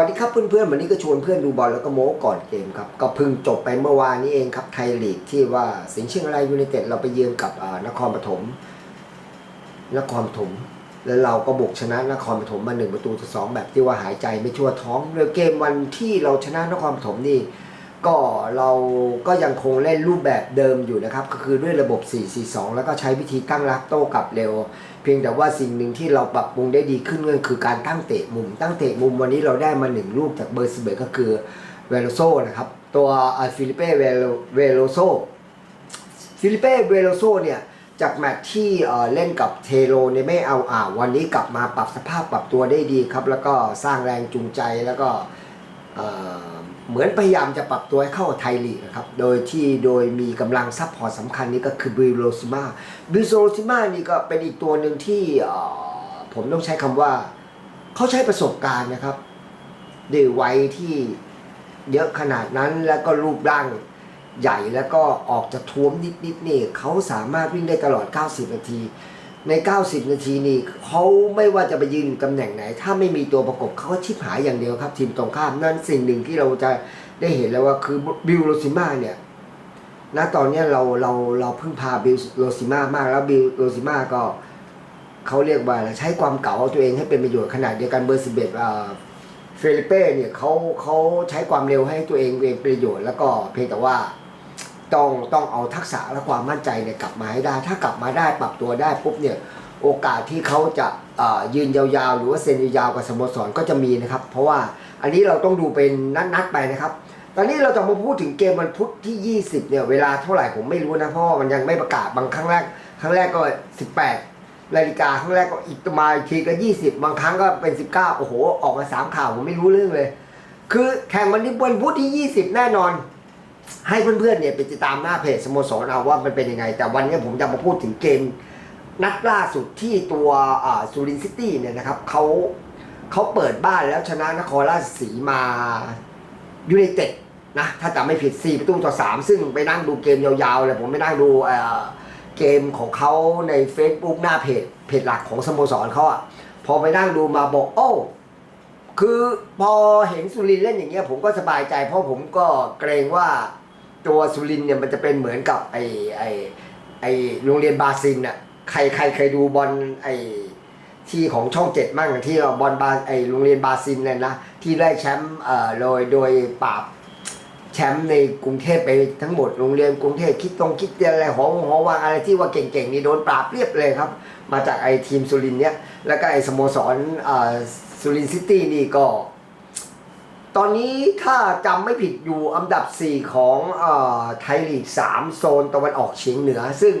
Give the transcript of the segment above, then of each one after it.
วัสดีครับเพื่อนๆวันนี้ก็ชวนเพื่อนดูบอลแล้วก็โม้ก่อนเกมครับก็เพิ่งจบไปเมื่อวานนี้เองครับไทยลีกที่ว่าสิงห์เชียงรายยูไนเต็ดเราไปเยือนกับนครปฐมนครปฐมแล้วเราก็บุกชนะนครปฐมมาหนึ่งประตูต่อสองแบบที่ว่าหายใจไม่ชั่วท้องเลยเกมวันที่เราชนะนครปฐมนี่ ก็เราก็ยังคงเล่นรูปแบบเดิมอยู่นะครับ ก็คือด้วยระบบ 4-4-2 แล้วก็ใช้วิธีตั้งรับโต้กลับเร็ว เพียงแต่ว่าสิ่งหนึ่งที่เราปรับปรุงได้ดีขึ้นก็คือการตั้งเตะมุม ตั้งเตะมุมวันนี้เราได้มาหนึ่งลูกจากเบอร์สิบเอ็ดก็คือเวโลโซนะครับ ตัวฟิลิเป้เวโลโซฟิลิเป้เวโลโซเนี่ยจากแมตช์ที่เอ่อเล่นกับเทโรเนี่ยไม่เอาอ่าวันนี้กลับมาปรับสภาพปรับตัวได้ดีครับ แล้วก็สร้างแรงจูงใจแล้วก็ เหมือนพยายามจะปรับตัวให้เข้าไทยลีกนะครับ โดยที่โดยมีกำลังซัพพอร์ตสำคัญนี้ก็คือบิลโรซิมาบิลโรซิมานี่ก็เป็นอีกตัวหนึ่งที่ผมต้องใช้คำว่า เขาใช้ประสบการณ์นะครับด้วยวัยที่เยอะขนาดนั้นแล้วก็รูปร่างใหญ่แล้วก็ออกจะท้วมนิดๆนี่เขาสามารถวิ่งได้ตลอด 90 นาที ใน 90 นาทีนี่เขาไม่ว่าจะไปยืนตำแหน่งไหน ถ้าไม่มีตัวประกบเขาก็ชิบหายอย่างเดียวครับ ทีมตรงข้ามนั่นสิ่งหนึ่งที่เราจะได้เห็นแล้วว่าคือบิลโรซิมาเนี่ยณตอนนี้เราเราเราเพิ่งพาบิลโรซิมามากแล้วบิลโรซิมาก็เขาเรียกว่าใช้ความเก่าเอาตัวเองให้เป็นประโยชน์ขนาดเดียวกันเบอร์สิบเอ็ดเฟลิเป้เนี่ยเขาเขาใช้ความเร็วให้ตัวเองเป็นประโยชน์ แล้วก็เพียงแต่ว่า ต้องต้องเอาทักษะและความมั่นใจเนี่ยกลับมาให้ได้ ถ้ากลับมาได้ปรับตัวได้ปุ๊บเนี่ยโอกาสที่เขาจะยืนยาวๆ หรือว่าเซ็นยาวๆกับสโมสรก็จะมีนะครับ เพราะว่าอันนี้เราต้องดูเป็นนัดๆไปนะครับ ตอนนี้เราจะมาพูดถึงเกมวันพุธที่ 20 เนี่ยเวลาเท่าไหร่ผมไม่รู้นะเพราะว่ามันยังไม่ประกาศบางครั้งแรก ครั้งแรกก็ 18นาฬิกาครั้งแรกก็อีกมาอีกทีก็ 20 บางครั้งก็เป็น 19 โอ้โห ออกมา 3 ข่าวผมไม่รู้เรื่องเลย คือแข่งวันนี้วันพุธที่ 20 แน่นอน ให้เพื่อนๆเนี่ยไปติดตามหน้าเพจสโมสรเอาว่ามันเป็นยังไง แต่วันนี้ผมจะมาพูดถึงเกมนัดล่าสุดที่ตัวซูรินซิตี้เนี่ยนะครับเขาเขาเปิดบ้านแล้วชนะนครราชสีมายูไนเต็ดนะถ้าจำไม่ผิด 4 ประตูต่อ 3 ซึ่งไปนั่งดูเกมยาวๆเลยผมไปนั่งดูเกมของเขาใน Facebook หน้าเพจเพจหลักของสโมสรเขาอะพอไปนั่งดูมาบอกโอ้คือพอเห็นสุรินเล่นอย่างเงี้ยผมก็สบายใจเพราะผมก็เกรงว่า ตัวสุรินเนี่ยมันจะเป็นเหมือนกับไอไอไอโรงเรียนบาซินอะใครใครเคยดูบอลไอที่ของช่องเจ็ดมั่งที่บอลบาไอโรงเรียนบาซินเนี่ยนะที่ได้แชมป์เอ่อโดยโดยปราบแชมป์ในกรุงเทพไปทั้งหมดโรงเรียนกรุงเทพคิดตรงคิดเตียนอะไรหอหอวางอะไรที่ว่าเก่งๆนี่โดนปราบเรียบเลยครับ มาจากไอทีมสุรินเนี้ยแล้วก็ไอสโมสรอ่าสุรินซิตี้นี่ก็ ตอนนี้ถ้าจำไม่ผิดอยู่อันดับ 4 ของอาไทยลีก 3 โซนตะวันออกเฉียงเหนือ ซึ่ง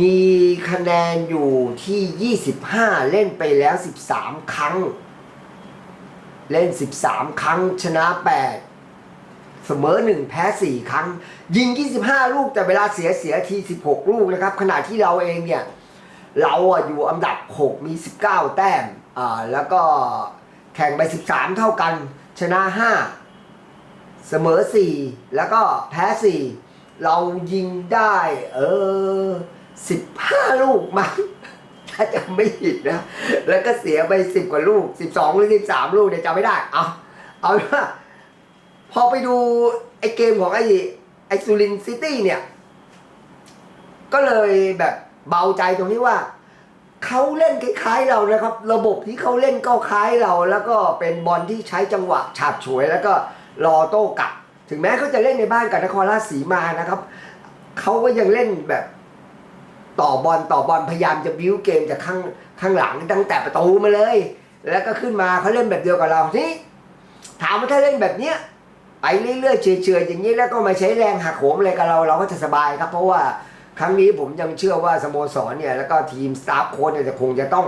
มีคะแนนอยู่ที่ 25 เล่นไปแล้ว 13 ครั้ง เล่น 13 ครั้งชนะ 8 เสมอ 1 แพ้ 4 ครั้ง ยิง 25 ลูกแต่เวลาเสียเสียที 16 ลูกนะครับ ขณะที่เราเองเนี่ย เราอะอยู่อันดับ 6 มี 19 แต้ม อ่าแล้วก็แข่งไป 13 เท่ากัน ชนะ 5 เสมอ 4 แล้วก็แพ้ 4 เรายิงได้ เออ 15 ลูกมั้งถ้าจำไม่ผิดนะ แล้วก็เสียไปสิบกว่าลูกสิบสองหรือสิบสามลูกเนี่ยจำไม่ได้ เอาเอาว่าพอไปดูไอ้เกมของไอ้ไอ้ซูรินซิตี้เนี่ย ก็เลยแบบเบาใจตรงที่ว่า เขาเล่นคล้ายๆเรานะครับ ระบบที่เขาเล่นก็คล้ายเรา แล้วก็เป็นบอลที่ใช้จังหวะฉาบฉวย แล้วก็รอโต้กลับ ถึงแม้เขาจะเล่นในบ้านกับนครราชสีมานะครับเขาก็ยังเล่นแบบต่อบอลต่อบอลพยายามจะบิ้วเกมจากข้างข้างหลังตั้งแต่ประตูมาเลย แล้วก็ขึ้นมาเขาเล่นแบบเดียวกับเรานี่ถามว่าถ้าเล่นแบบเนี้ยไปเรื่อยๆเฉยๆอย่างนี้แล้วก็มาใช้แรงหักโหมอะไรกับเราเราก็จะสบายครับ เพราะว่า ครั้งนี้ผมยังเชื่อว่าสโมสรเนี่ยแล้วก็ทีมสตาฟโค้ชเนี่ยจะคงจะต้อง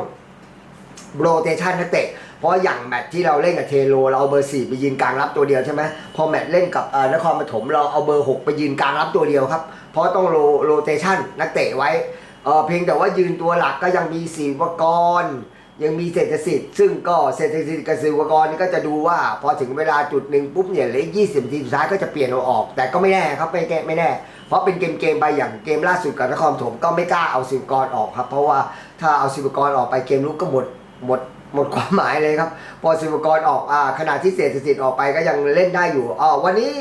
โรเตชันนักเตะ เพราะอย่างแมตช์ที่เราเล่นกับเทโรเราเอาเบอร์สี่ไปยืนกลางรับตัวเดียวใช่ไหมพอแมตช์เล่นกับนครปฐมเราเอาเบอร์หกไปยืนกลางรับตัวเดียวครับ เพราะต้องโรโรเตชันนักเตะไว้เเพียงแต่ว่ายืนตัวหลักก็ยังมีศิวกร ยังมีเศรษฐศิษย์ซึ่งก็เศรษฐศิษย์กับศิวกรนี่ก็จะดูว่า พอถึงเวลาจุดหนึ่งปุ๊บเนี่ยเลือยี่สิบทีสุดท้ายก็จะเปลี่ยนเราออก แต่ก็ไม่แน่ครับไม่แก้ไม่แน่ เพราะเป็นเกมเกมไปอย่างเกมล่าสุดกับนครปฐมก็ไม่กล้าเอาศิวกรออกครับ เพราะว่าถ้าเอาศิวกรออกไปเกมลุกก็หมดหมดหมดความหมายเลยครับ พอศิวกรออกอ่าขณะที่เศรษฐศิษย์ออกไปก็ยังเล่นได้อยู่อวันนี้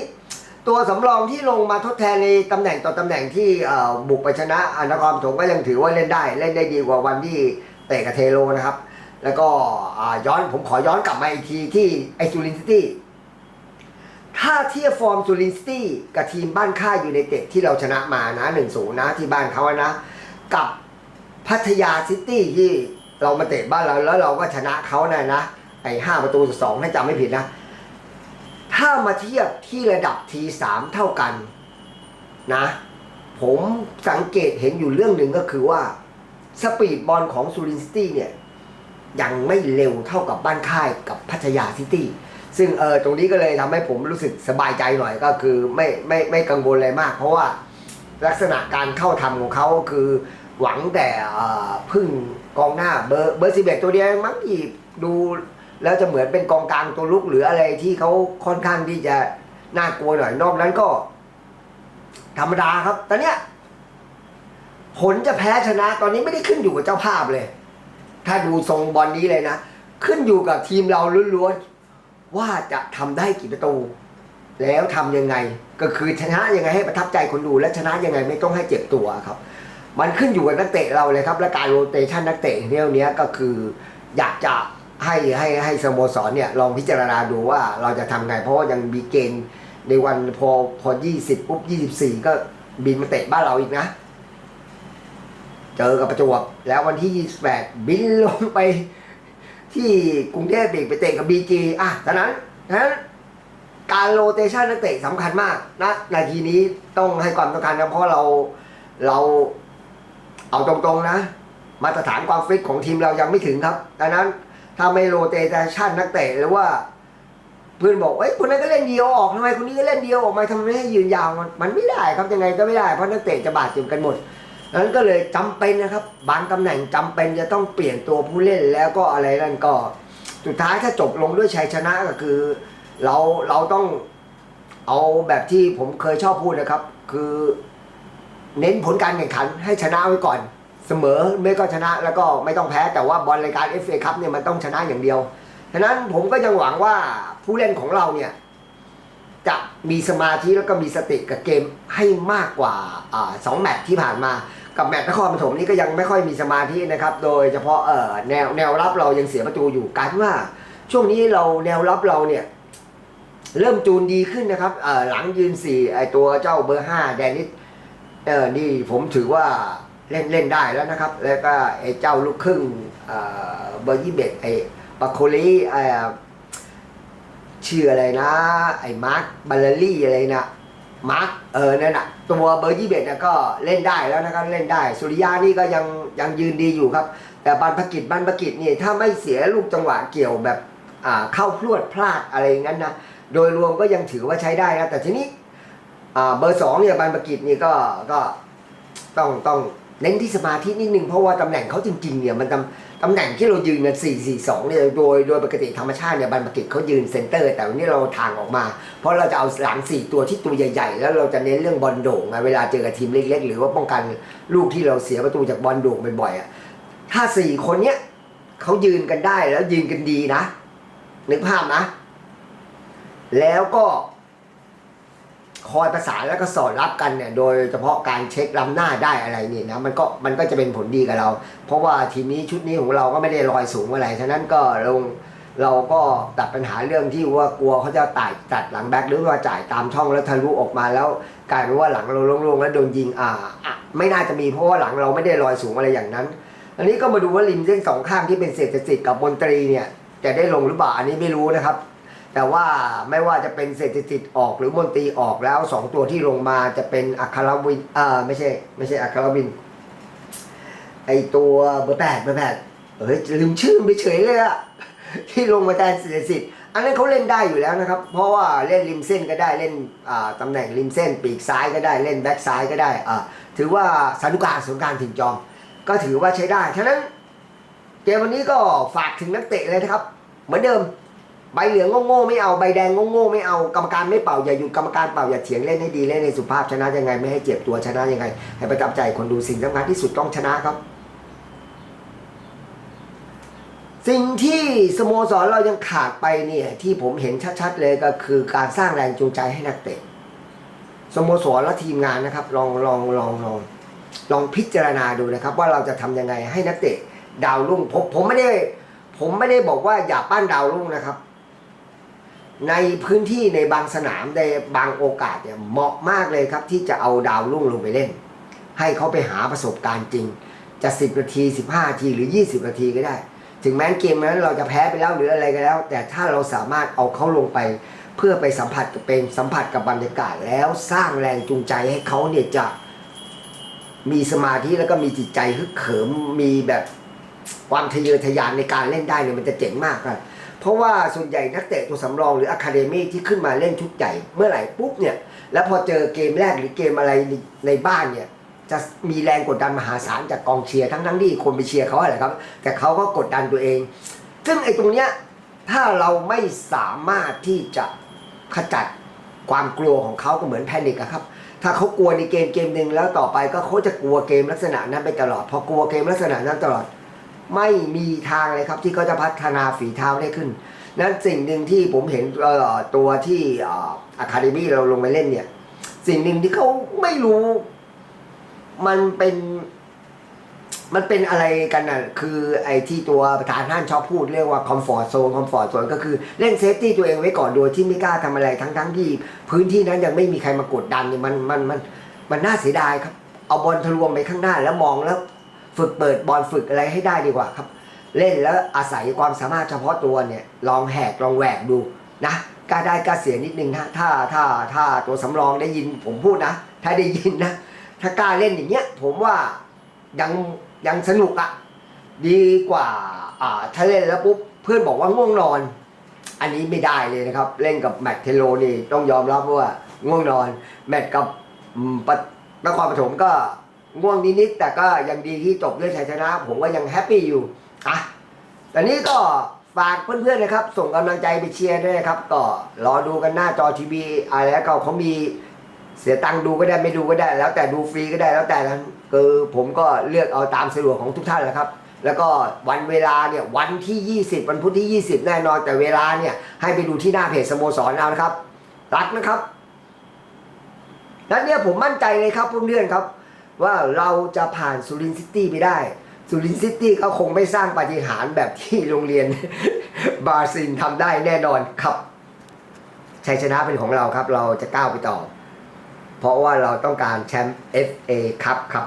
ตัวสำรองที่ลงมาทดแทนในตำแหน่งต่อตำแหน่งที่บุกไปชนะอนครปฐมก็ยังถือว่าเล่นได้ เล่นได้ดีกว่าวันที่เตะกับเทโลนะครับ แล้วก็ย้อนผมขอย้อนกลับมาอีกทีที่ไอซูรินซิตี้ ถ้าเทียบฟอร์มซูรินซิตี้กับทีมบ้านค่ายยูไนเต็ดที่เราชนะมานะหนึ่งศูนย์นะที่บ้านเขาอะนะ กับพัทยาซิตี้ที่เรามาเตะบ้านเราแล้วเราก็ชนะเขานะนะไอ้ห้าประตูสองถ้าจำไม่ผิดนะ ถ้ามาเทียบที่ระดับทีสามเท่ากันนะ ผมสังเกตเห็นอยู่เรื่องหนึ่งก็คือว่าสปีดบอลของซูรินซิตี้เนี่ยยังไม่เร็วเท่ากับบ้านค่ายกับพัทยาซิตี้ ซึ่งเออตรงนี้ก็เลยทำให้ผมรู้สึกสบายใจหน่อยก็คือไม่ไม่ไม่กังวลอะไรมาก เพราะว่าลักษณะการเข้าทำของเขาคือหวังแต่พึ่งกองหน้าเบอร์เบอร์สิบเอ็ดตัวเดียวมั้งที่ดูแล้วจะเหมือนเป็นกองกลางตัวลุกหรืออะไรที่เขาค่อนข้างที่จะน่ากลัวหน่อยนอกนั้นก็ ธรรมดาครับ ตอนเนี้ยผลจะแพ้ชนะตอนนี้ไม่ได้ขึ้นอยู่กับเจ้าภาพเลย ถ้าดูทรงบอลนี้เลยนะ ขึ้นอยู่กับทีมเราล้วนๆ ว่าจะทำได้กี่ประตู แล้วทำยังไง ก็คือชนะยังไงให้ประทับใจคนดูและชนะยังไงไม่ต้องให้เจ็บตัวครับ มันขึ้นอยู่กับนักเตะเราเลยครับและการโรเตชันนักเตะเที่ยวนี้ก็คืออยากจะให้ให้ให้สโมสรเนี่ยลองพิจารณาดูว่าเราจะทำไง เพราะว่ายังมีเกณฑ์ในวันพอพอยี่สิบปุ๊บยี่สิบสี่ก็บินมาเตะบ้านเราอีกนะ เจอกับประจวบแล้ววันที่28บินลงไป ที่กรุงเทพอีกไปเตะกับบีจีอะฉะนั้นฉะนั้นการโรเตชันนักเตะสำคัญมากนะนาทีนี้ต้องให้ความสำคัญนะเพราะเราเราเอาตรงๆนะ มาตรฐานความฟิตของทีมเรายังไม่ถึงครับดังนั้นถ้าไม่โรเตชันนักเตะหรือว่าเพื่อนบอกเอ้ยคนนั้นก็เล่นเดียวออกทำไมคนนี้ก็เล่นเดียวออกมาทำไมไม่ให้ยืนยาวมันมันไม่ได้ครับยังไงก็ไม่ได้เพราะนักเตะจะบาดเจ็บกันหมด นั้นก็เลยจำเป็นนะครับ บางตำแหน่งจำเป็นจะต้องเปลี่ยนตัวผู้เล่นแล้วก็อะไรนั่นก็ สุดท้ายถ้าจบลงด้วยชัยชนะก็คือ เราเราต้องเอาแบบที่ผมเคยชอบพูดนะครับ คือ เน้นผลการแข่งขันให้ชนะไว้ก่อน เสมอไม่ก็ชนะแล้วก็ไม่ต้องแพ้แต่ว่าบอลรายการ FA คัพเนี่ยมันต้องชนะอย่างเดียวฉะนั้นผมก็ยังหวังว่าผู้เล่นของเราเนี่ยจะมีสมาธิแล้วก็มีสติกับเกมให้มากกว่าอาสองแมตช์ที่ผ่านมา กับแมตช์นครปฐมนี่ก็ยังไม่ค่อยมีสมาธินะครับ โดยเฉพาะเอ่อแนวแนวรับเรายังเสียประตูอยู่การว่า ช่วงนี้เราแนวรับเราเนี่ย เริ่มจูนดีขึ้นนะครับเอ่อหลังยืนสี่ไอตัวเจ้าเบอร์ห้าแดนิสเออนี่ผมถือว่าเล่นเล่นได้แล้วนะครับ แล้วก็ไอเจ้าลูกครึ่งเอ่อเบอร์ยี่เบ็ดไอปาโคลีไอชื่ออะไรนะ ไอ้มาร์คบัลลรี่อะไรนะ มาร์คเออนั่นน่ะตัวเบอร์ยี่เบ็ดก็เล่นได้แล้วนะครับเล่นได้ สุริยานี่ก็ยังยังยืนดีอยู่ครับ แต่บานพกิจบานพกิจนี่ถ้าไม่เสียลูกจังหวะเกี่ยวแบบอ่าเข้าพรวดพลาดอะไรอย่างนั้นนะโดยรวมก็ยังถือว่าใช้ได้นะแต่ทีนี้อ่าเบอร์สองเนี่ยบานพกิจนี่ก็ก็ต้องต้องเน้นที่สมาธินิดนึงเพราะว่าตำแหน่งเขาจริงๆเนี่ยมันตำ ตำแหน่งที่เรายืนกัน4 4 2เนี่ยโดยโดยปกติธรรมชาติเนี่ยบันปกิจเขายืนเซนเตอร์ แต่วันนี้เราทางออกมา เพราะเราจะเอาหลัง 4 ตัวที่ตัวใหญ่ ๆ แล้วเราจะเน้นเรื่องบอลโด่งไงเวลาเจอกับทีมเล็ก ๆ หรือว่าป้องกันลูกที่เราเสียประตูจากบอลโด่งบ่อยๆอะถ้า 4 คนเนี้ยเขายืนกันได้แล้วยืนกันดีนะนึกภาพนะ แล้วก็ คอยประสานแล้วก็สอดรับกันเนี่ยโดยเฉพาะการเช็คล้ำหน้าได้อะไรนี่นะมันก็มันก็จะเป็นผลดีกับเรา เพราะว่าทีมนี้ชุดนี้ของเราก็ไม่ได้ลอยสูงอะไรฉะนั้นก็ลงเราก็ตัดปัญหาเรื่องที่ว่ากลัวเขาจะต่ายตัดหลังแบ็คหรือว่าจ่ายตามช่องแล้วทะลุออกมาแล้วกลายเป็นว่าหลังเราโล่งๆแล้วโดนยิงอ่าอะไม่น่าจะมีเพราะว่าหลังเราไม่ได้ลอยสูงอะไรอย่างนั้น อันนี้ก็มาดูว่าริมเส้นสองข้างที่เป็นเศรษฐกิจกับมนตรีเนี่ยจะได้ลงหรือเปล่าอันนี้ไม่รู้นะครับ แต่ว่าไม่ว่าจะเป็นเศรษฐกิจออกหรือมนตรีออกแล้วสองตัวที่ลงมาจะเป็นอัครวินเอ่าไม่ใช่ไม่ใช่อัครวิน ไอตัวเบอร์แปดเบอร์แปดเอ้ยลืมชื่อไปเฉยเลยอะที่ลงมาแทนเศรษฐกิจอันนั้นเขาเล่นได้อยู่แล้วนะครับ เพราะว่าเล่นริมเส้นก็ได้เล่นตำแหน่งริมเส้น ปีกซ้ายก็ได้เล่นแบ็กซ้ายก็ได้อ่าถือว่าสานุกาสงการถิ่นจอม ก็ถือว่าใช้ได้ ฉะนั้นเกมวันนี้ก็ฝากถึงนักเตะเลยนะครับ เหมือนเดิม ใบเหลืองโง่ๆไม่เอาใบแดงโง่ๆไม่เอากรรมการไม่เป่าอย่าหยุดกรรมการเป่าอย่าเถียงเล่นให้ดีเล่นในสุภาพชนะยังไง ไม่ให้เจ็บตัวชนะยังไง ให้ประทับใจคนดูสิ่งสำคัญที่สุดต้องชนะครับ สิ่งที่สโมสรเรายังขาดไปเนี่ยที่ผมเห็นชัดๆเลยก็คือการสร้างแรงจูงใจให้นักเตะสโมสรและทีมงานนะครับ ลองลองลองลองลองพิจารณาดูนะครับ ว่าเราจะทำยังไงให้นักเตะดาวรุ่งผมผมไม่ได้ผมไม่ได้บอกว่าอย่าปั้นดาวรุ่งนะครับ ในพื้นที่ในบางสนามในบางโอกาสเนี่ยเหมาะมากเลยครับที่จะเอาดาวรุ่งลงไปเล่น ให้เขาไปหาประสบการณ์จริง จะ 10 นาที 15 นาทีหรือ 20 นาทีก็ได้ ถึงแม้เกมนั้นเราจะแพ้ไปแล้วหรืออะไรก็แล้ว แต่ถ้าเราสามารถเอาเขาลงไป เพื่อไปสัมผัสกับเป็นสัมผัสกับบรรยากาศแล้วสร้างแรงจูงใจให้เขาเนี่ยจะมีสมาธิแล้วก็มีจิตใจฮึกเหิมมีแบบความทะเยอทะยานในการเล่นได้เนี่ยมันจะเจ๋งมากครับ เพราะว่าส่วนใหญ่นักเตะตัวสำรองหรืออะคาเดมี่ที่ขึ้นมาเล่นชุดใหญ่เมื่อไหร่ปุ๊บเนี่ยแล้วพอเจอเกมแรกหรือเกมอะไรในในบ้านเนี่ยจะมีแรงกดดันมหาศาลจากกองเชียร์ทั้งทั้งที่คนไปเชียร์เขาอะไรครับ แต่เขาก็กดดันตัวเอง ซึ่งไอ้ตรงเนี้ยถ้าเราไม่สามารถที่จะขจัดความกลัวของเขาก็เหมือนแพนิคครับ ถ้าเขากลัวในเกมเกมหนึ่งแล้วต่อไปก็เขาจะกลัวเกมลักษณะนั้นไปตลอด พอกลัวเกมลักษณะนั้นตลอด ไม่มีทางเลยครับที่เขาจะพัฒนาฝีเท้าได้ขึ้น นั้นสิ่งหนึ่งที่ผมเห็นตัวที่อะคาเดมี่เราลงไปเล่นเนี่ย สิ่งหนึ่งที่เขาไม่รู้ มันเป็นมันเป็นอะไรกันน่ะ คือไอ้ที่ตัวประธานท่านชอบพูดเรียกว่าคอมฟอร์ z โซนคอมฟอร์ z โซนก็คือเล่นเซฟตี้ตัวเองไว้ก่อนโดยที่ไม่กล้าทำอะไรทั้งทั้งที่พื้นที่นั้นยังไม่มีใครมากดดันเนี่ยมันมันมันมันน่าเสียดายครับ เอาบอลทะลวงไปข้างหน้าแล้วมองแล้ว ฝึกเปิดบอลฝึกอะไรให้ได้ดีกว่าครับ เล่นแล้วอาศัยความสามารถเฉพาะตัวเนี่ยลองแหกลองแหวกดูนะกล้าได้กล้าเสียนิดนึงนะถ้าถ้าถ้าตัวสำรองได้ยินผมพูดนะ ถ้าได้ยินนะ ถ้ากล้าเล่นอย่างเงี้ยผมว่ายังยังสนุกอะดีกว่าอ่าถ้าเล่นแล้วปุ๊บเพื่อนบอกว่าง่วงนอน อันนี้ไม่ได้เลยนะครับ เล่นกับแมตเทโลนี่ต้องยอมรับว่าง่วงนอน แมตช์กับอืมปะนครปฐมก็ ง่วงนิดๆแต่ก็ยังดีที่จบด้วยชัยชนะ ผมก็ยังแฮปปี้อยู่อะแตอนนี้ก็ฝากเพื่อนๆนะครับ ส่งกำลังใจไปเชียร์ด้วยนะครับก็รอดูกันหน้าจอทีวีอะไรแล้วก็เขามีเสียตังค์ดูก็ได้ไม่ดูก็ได้ แล้วแต่ดูฟรีก็ได้แล้วแต่นั้นคือผมก็เลือกเอาตามสะดวกของทุกท่านแหละครับ แล้วก็วันเวลาเนี่ยวันที่ 20 วันพุธที่ 20 แน่นอนแต่เวลาเนี่ยให้ไปดูที่หน้าเพจสโมสรเอานะครับ รักนะครับและเนี่ยผมมั่นใจเลยครับเพื่อนๆครับ ว่าเราจะผ่านสุรินทร์ซิตี้ไปได้สุรินทร์ซิตี้เขาคงไม่สร้างปาฏิหาริย์แบบที่โรงเรียนบาซินทำได้แน่นอนครับชัยชนะเป็นของเราครับ เราจะก้าวไปต่อ เพราะว่าเราต้องการแชมป์ FA ครับครับ